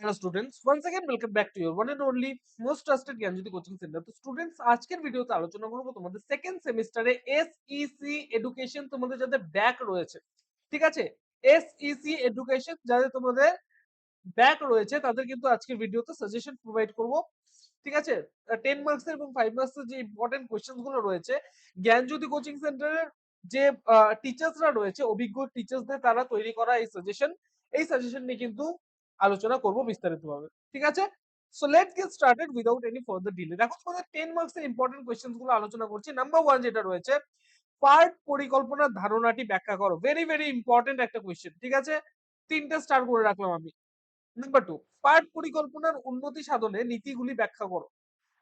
hello students once again welcome back to your one and only most trusted Gyanjyoti coaching centre তো students আজকের ভিডিওতে আলোচনা করব তোমাদের সেকেন্ড সেমিস্টারে এসইসি এডুকেশন তোমাদের যাদের ব্যাক রয়েছে ঠিক আছে এসইসি এডুকেশন যাদের তোমাদের ব্যাক রয়েছে তাদের কিন্তু আজকের ভিডিওতে সাজেশন প্রোভাইড করব ঠিক আছে টেন মার্কসের এবং ফাইভ মার্কসের যে ইম্পর্টেন্ট কোয়েশ্চেন গুলো রয়েছে জ্ঞানজ্যোতি কোচিং সেন্টারের যে টিচার্সরা রয়েছে অভিজ্ঞ টিচার্সদের তারা তৈরি করা এই সাজেশন এই সাজেশন নিয়ে কিন্তু আলোচনা করব বিস্তারিতভাবে, ঠিক আছে? So let's get started without any further delay দেখো, তোমাদের 10 মার্কস এর ইম্পর্টেন্ট কোশ্চেনসগুলো আলোচনা করছি। নাম্বার 1 যেটা রয়েছে পার্ট পরিকল্পনার ধারণাটি ব্যাখ্যা করো। ভেরি ভেরি ইম্পর্টেন্ট একটা কোশ্চেন ঠিক আছে? তিনটে স্টার করে রাখলাম আমি। নাম্বার 2 পার্ট পরিকল্পনার উন্নতি সাধনে নীতিগুলি ব্যাখ্যা করো।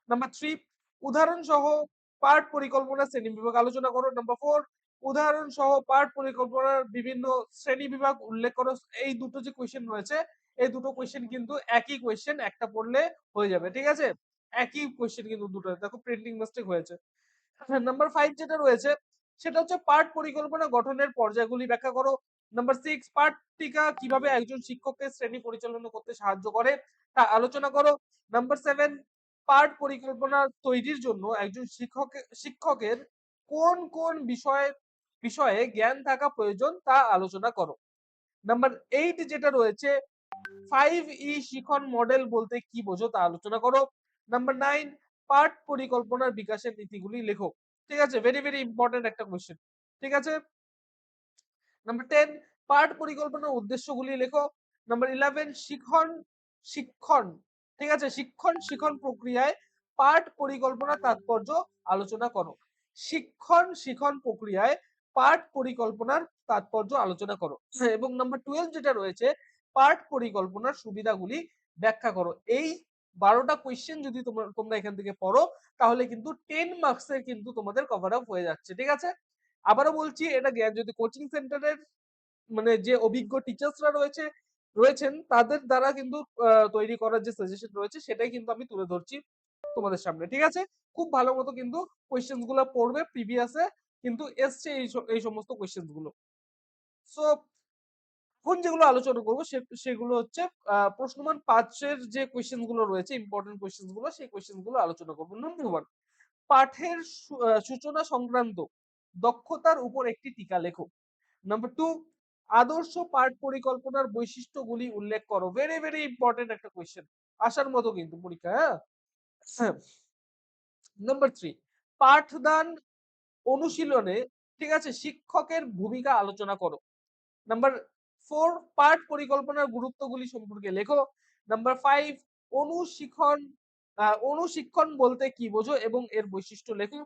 নাম্বার 3 উদাহরণ সহ পার্ট পরিকল্পনা শ্রেণি বিভাগ আলোচনা করো। নাম্বার 4 উদাহরণ সহ পার্ট পরিকল্পনার বিভিন্ন শ্রেণি বিভাগ উল্লেখ করো, এই দুটো যে কোশ্চেন রয়েছে, এই দুটো কোয়েশ্চেন কিন্তু একই কোয়েশ্চেন একটা পড়লে হয়ে যাবে, ঠিক আছে? একই কোয়েশ্চেন কিন্তু দুটো, দেখো প্রিন্টিং মিস্টেক হয়েছে। নাম্বার ফাইভ যেটা রয়েছে, সেটা হচ্ছে পার্ট পরিকল্পনা গঠনের পর্যায়গুলি ব্যাখ্যা করো। নাম্বার সিক্স পার্ট টিকা কীভাবে একজন শিক্ষককে শ্রেণি পরিচালনা করতে সাহায্য করে, তা আলোচনা করো। নাম্বার সেভেন পার্ট পরিকল্পনা তৈরির জন্য একজন শিক্ষক, শিক্ষকের কোন কোন বিষয়ে বিষয়ে জ্ঞান থাকা প্রয়োজন তা আলোচনা করো। নাম্বার এইট যেটা রয়েছে ফাইভ ই শিখন মডেল বলতে কি বোঝো তা আলোচনা করো। নাম্বার নাইন পার্ট পরিকল্পনার বিকাশের নীতিগুলি লেখো। ঠিক আছে? ভেরি ভেরি ইম্পর্টেন্ট একটা কোয়েশ্চেন ঠিক আছে? নাম্বার টেন পার্ট পরিকল্পনার উদ্দেশ্যগুলি লেখো। নাম্বার ইলেভেন শিখন, শিক্ষণ। ঠিক আছে? শিক্ষণ, শিখন প্রক্রিয়ায় পার্ট পরিকল্পনার তাৎপর্য আলোচনা করো। শিক্ষণ, শিখন প্রক্রিয়ায় পার্ট পরিকল্পনার তাৎপর্য আলোচনা করো। এবং নাম্বার টুয়েলভ যেটা রয়েছে, পার্ট পরিকল্পনার সুবিধাগুলি ব্যাখ্যা করো। এই বারোটা কোয়েশ্চেন যদি তোমরা তোমরা এখান থেকে পড়ো, তাহলে কিন্তু টেন মার্কসের কিন্তু তোমাদের কভার আপ হয়ে যাচ্ছে, ঠিক আছে? আবারও বলছি, এটা জ্ঞান যদি কোচিং সেন্টারের মানে যে অভিজ্ঞ টিচার্সরা রয়েছে, রয়েছেন, তাদের দ্বারা কিন্তু তৈরি করার যে সাজেশন রয়েছে, সেটাই কিন্তু আমি তুলে ধরছি তোমাদের সামনে, ঠিক আছে? খুব ভালো মতো কিন্তু কোয়েশ্চেনগুলো পড়বে প্রিভিয়াসে কিন্তু এসছে এই সমস্ত কোয়েশ্চেনগুলো। সো এখন যেগুলো আলোচনা করব সেগুলো হচ্ছে প্রশ্নমান পাঁচের যে কোয়েশ্চেনগুলো রয়েছে ইম্পর্টেন্ট কোয়েশ্চেনগুলো, সেই কোয়েশ্চেনগুলো আলোচনা করব। নম্বর ওয়ান পাঠের সূচনা সংক্রান্ত দক্ষতার উপর একটি টিকা লেখো। নাম্বার টু আদর্শ পাঠ পরিকল্পনার বৈশিষ্ট্যগুলি উল্লেখ করো। ভেরি ভেরি ইম্পর্টেন্ট একটা কোয়েশ্চেন আসার মতো কিন্তু পরীক্ষা হ্যাঁ? নাম্বার থ্রি পাঠদান অনুশীলনে, ঠিক আছে, শিক্ষকের ভূমিকা আলোচনা করো। নাম্বার ফোর পার্ট পরিকল্পনার গুরুত্বগুলি সম্পর্কে লেখো। নাম্বার ফাইভ অনুশিক্ষণ অনুশিক্ষণ বলতে কি বোঝো এবং এর বৈশিষ্ট্য লেখো।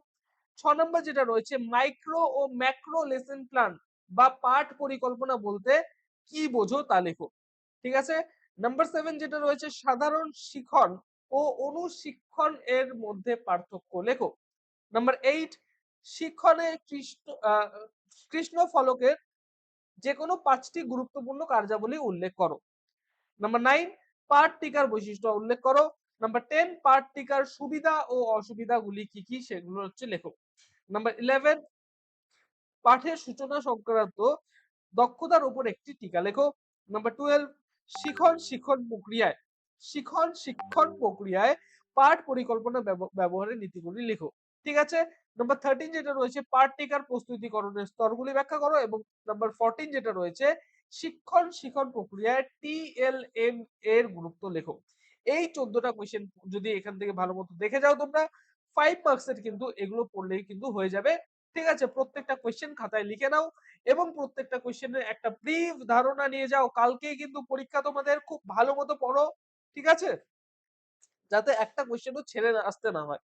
ছ নম্বর যেটা রয়েছে মাইক্রো ও ম্যাক্রো লেসন প্ল্যান বা পাঠ পরিকল্পনা বলতে কি বোঝো তা লেখো। ঠিক আছে? নাম্বার সেভেন যেটা রয়েছে, সাধারণ শিখন ও অনুশিক্ষণ এর মধ্যে পার্থক্য লেখো। নাম্বার এইট শিক্ষণে কৃষ্ণ কৃষ্ণ ফলকের যে কোনো পাঁচটি গুরুত্বপূর্ণ কার্যাবলী উল্লেখ করো। নাম্বার নাইন পার্ট টিকার বৈশিষ্ট্য উল্লেখ করো। নাম্বার টেন পার্ট টিকার সুবিধা ও অসুবিধাগুলি কি কি সেগুলো হচ্ছে লেখো। নাম্বার ইলেভেন পাঠের সূচনা সংক্রান্ত দক্ষতার উপর একটি টিকা লেখো। নাম্বার টুয়েলভ শিখন শিক্ষণ প্রক্রিয়ায়, শিখন শিক্ষণ প্রক্রিয়ায় পাঠ পরিকল্পনা ব্যবহারের নীতিগুলি লেখো। ঠিক আছে? নাম্বার থার্টিন যেটা রয়েছে পার্ট টিকার প্রস্তুতিকরণের স্তরগুলি ব্যাখ্যা করো এবং নাম্বার ফোরটিন যেটা রয়েছে, শিক্ষণ শিক্ষণ প্রক্রিয়ায় টিএলএম এর গুরুত্ব লেখো। এই চোদ্দটা কোয়েশ্চেন যদি এখান থেকে ভালো মতো দেখে যাও তোমরা ফাইভ মার্কসের কিন্তু এগুলো পড়লেই কিন্তু হয়ে যাবে। ঠিক আছে? প্রত্যেকটা কোয়েশ্চেন খাতায় লিখে নাও এবং প্রত্যেকটা কোয়েশ্চেনের একটা ব্রিফ ধারণা নিয়ে যাও। কালকে কিন্তু পরীক্ষা তোমাদের খুব ভালো মতো পড়ো। ঠিক আছে? যাতে একটা কোয়েশ্চেনও ছেড়ে আসতে না হয়।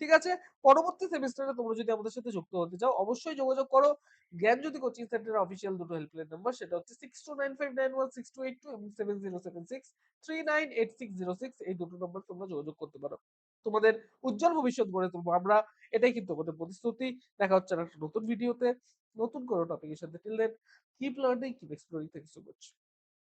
ঠিক আছে? পরবর্তী সেমিস্টারে তোমরা যদি আমাদের সাথে যুক্ত হতে চাও, অবশ্যই যোগাযোগ করো। জ্ঞান যদি কোচিং সেন্টারের অফিসিয়াল দুটো হেল্পলাইন নাম্বার সেটা হচ্ছে six two nine five nine one six two eight two এবং seven zero seven six three nine eight six zero six এই দুটো নাম্বার তোমরা যোগাযোগ করতে পারো। তোমাদের উজ্জ্বল ভবিষ্যৎ গড়ে তুলবো। আমরা এটাই কিন্তু আমাদের প্রতিশ্রুতি। দেখা হচ্ছে একটা নতুন ভিডিওতে নতুন কোনো টপিকের সাথে। Till then keep learning keep exploring thank so much